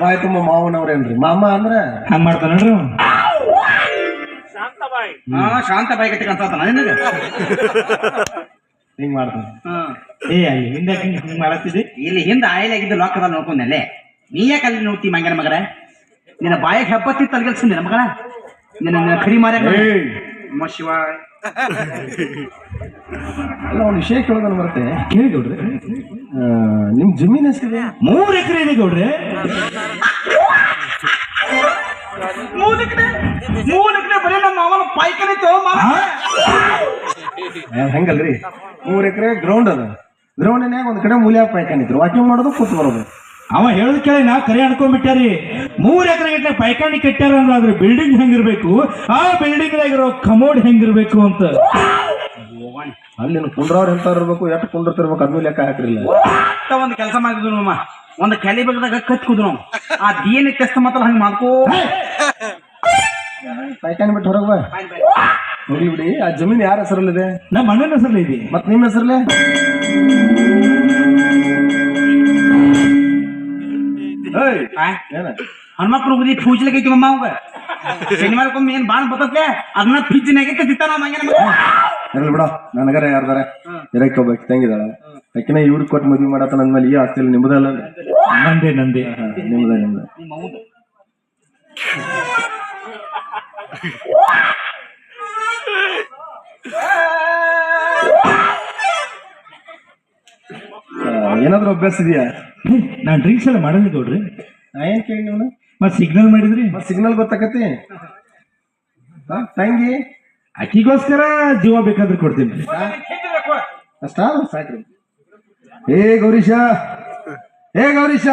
ಬಾಯಿ ತುಂಬ ಮಾವನವ್ರೇನ್ರಿ? ಮಾಮ ಅಂದ್ರ? ಹಂಗ ಮಾಡ್ತಾನಲ್ರಿ ನೋಡ್ರಿ. ಹಾ ಶಾಂತ ಬಾಯಿ ಕಟ್ಟಿ ಅನ್ಸತ್ತ ನಿನಗ? ಹಿಂಗ್ ಮಾಡ್ತಾನೆ. ಏ ಅಲ್ಲಿ ಹಿಂದೆ ಹಿಂಗ್ ಮಾಡತ್ತಿದ್ದಿ? ಇಲ್ಲಿ ಹಿಂದೆ ಆಯಿಲ್ ಆಗಿದ್ದು ಲೋಕದಲ್ಲಿ ನೋಡ್ಕೊಂಡಲ್ಲೇ ನೀ ಯಾಕೆ ಅಲ್ಲಿ ನೋಡ್ತಿ ಮಂಗನ. ಮಗರ ನಿನ್ನ ಬಾಯಿಗೆ ಹೆಬ್ಬತ್ತಿ ತಲೆಗೆಲ್ಸಿಂದ ಮಗಳ ನಿನ್ನ ನಿನ್ನ ಕರಿ ಮಾರ್ಯಾಕ ಏಯ್. ನಮ ಶಿವ. ಅಲ್ಲ ಅವ್ನ ವಿಷಯ ಕೇಳೋದನ್ನ ಬರುತ್ತೆ. ಕೇಳಿ ಗೌಡ್ರೆ. ಆ, ನಿಮ್ ಜಮೀನ್ ಹೆಸರಿದೆ ಮೂರ್ ಎಕರೆ ಇದೆ ಗೌಡ್ರೆ. ಹೆಂಗಲ್ರಿ ಬರೀ ನಮ್ಮ ಮಾವನ ಪಾಯ್ಕನೆ ಆ? ಆ, ಹಂಗಲ್ರಿ. ಮೂರ್ ಎಕರೆ ಗ್ರೌಂಡ್ ಅದ. ಗ್ರೌಂಡಿನ್ಯಾಗ ಒಂದ್ ಕಡೆ ಮೂಲ್ಯ ಪೈಕಾಣಿದ್ರು ವಾಕಿಂಗ್ ಮಾಡೋದು ಕೂತ್ ಬರೋದು. ಅವ ಹೇಳದ್ ಕೇಳಿ ನಾ ಕರೆ ಅನ್ಕೊಂಡ್ಬಿಟ್ಟಾರಿ. ಮೂರ್ ಎಕರೆ ಗಟ್ಟಲೆ ಪೈಕಾಣಿ ಕಟ್ಟ್ಯಾರ ಅಂದ್ರೆ ಅದ್ರ ಬಿಲ್ಡಿಂಗ್ ಹೆಂಗಿರ್ಬೇಕು? ಆ ಬಿಲ್ಡಿಂಗ್ ಇರೋ ಕಮೋಡ್ ಹೆಂಗಿರ್ಬೇಕು ಅಂತ. ಅಲ್ಲಿ ಕುಂಡ್ರವ್ರ ಎಂತ ಇರ್ಬೇಕು ಎಷ್ಟು ಕುಂಡಿರ್ತಿರ್ಬೇಕು ಅದನ್ನೂ ಲೆಕ್ಕ ಹಾಕಿರಲಿಲ್ಲ. ಒಟ್ಟ ಒಂದು ಕೆಲಸ ಮಾಡಿದ್ವಿ ನಮ್ಮ ಒಂದು ಕಲಿ ಬಗ್ಗದಾಗ ಕಚ್ ಕುದ್ರು ನಾವು ಆ ದೇನ ಕಷ್ಟ ಮಾತ್ರ ಹಂಗೆ ಮಾಡ್ಕೋ. ಪಾಯ್ಕಾನಿ ಬಿಟ್ಟು ಹೊರಗೆ ಬಾ. ಹೋಗ್ಲಿ ಬಿಡಿ. ಆ ಜಮೀನ್ ಯಾರ ಹೆಸರಲ್ಲಿದೆ? ನಮ್ಮ ಅಣ್ಣನ ಹೆಸರಲ್ಲಿ ಇದೆ. ಮತ್ ನಿಮ್ಮ ಹೆಸರಲ್ಲೇ ಹನುಮಪ್ಪನ ಉಗದಿ ಮಮ್ಮ ಅವಾಗ. ಶನಿವಾರಕ್ಕೊಮ್ಮೆ ಏನ್ ಬಾಣ ಬತ್ತೆ ಅದನ್ನ ಫ್ರಿಜ್ನಾಗೆ ತಿಂತಾನ ಮಂಗನ ಮಗ ಇರಲಿ ಬಿಡ ನನಗರ ಯಾರ್ದಾರ? ಇರಕ್ಕೆ ಹೋಗ್ಬೇಕು ತಂಗಿದಾಳೆ. ಯಾಕಿನ ಇವ್ರಿಗೆ ಕೊಟ್ಟು ಮದ್ವೆ ಮಾಡತ್ತ ನನ್ ಮೇಲೆ ಈ ಆಸ್ತಿಯಲ್ಲಿ ನಿಮ್ದಲ್ಲ ನಂದೇ ನಂದೇ. ನಿಮ್ದ ನಿಮ್ದ. ಏನಾದ್ರೂ ಅಭ್ಯಾಸ ಇದೆಯಾ? ನಾನು ನಾನ್ ಡ್ರಿಂಕ್ಸ್ ಎಲ್ಲ ಮಾಡಲ್ಲ ಗೌಡ್ರಿ. ನಾ ಏನ್ ಕೇಳಿ ನೀವು ಮತ್ ಸಿಗ್ನಲ್ ಮಾಡಿದ್ರಿ? ಮತ್ ಸಿಗ್ನಲ್ ಗೊತ್ತಾಕತಿ ತಂಗಿ? ಅಕ್ಕಿಗೋಸ್ಕರ ಜೀವ ಬೇಕಾದ್ರೆ ಕೊಡ್ತೀನಿ. ಅಷ್ಟ? ಸಾಕ್ರಿ ಏ ಗೌರೀಶ ಏ ಗೌರೀಶ.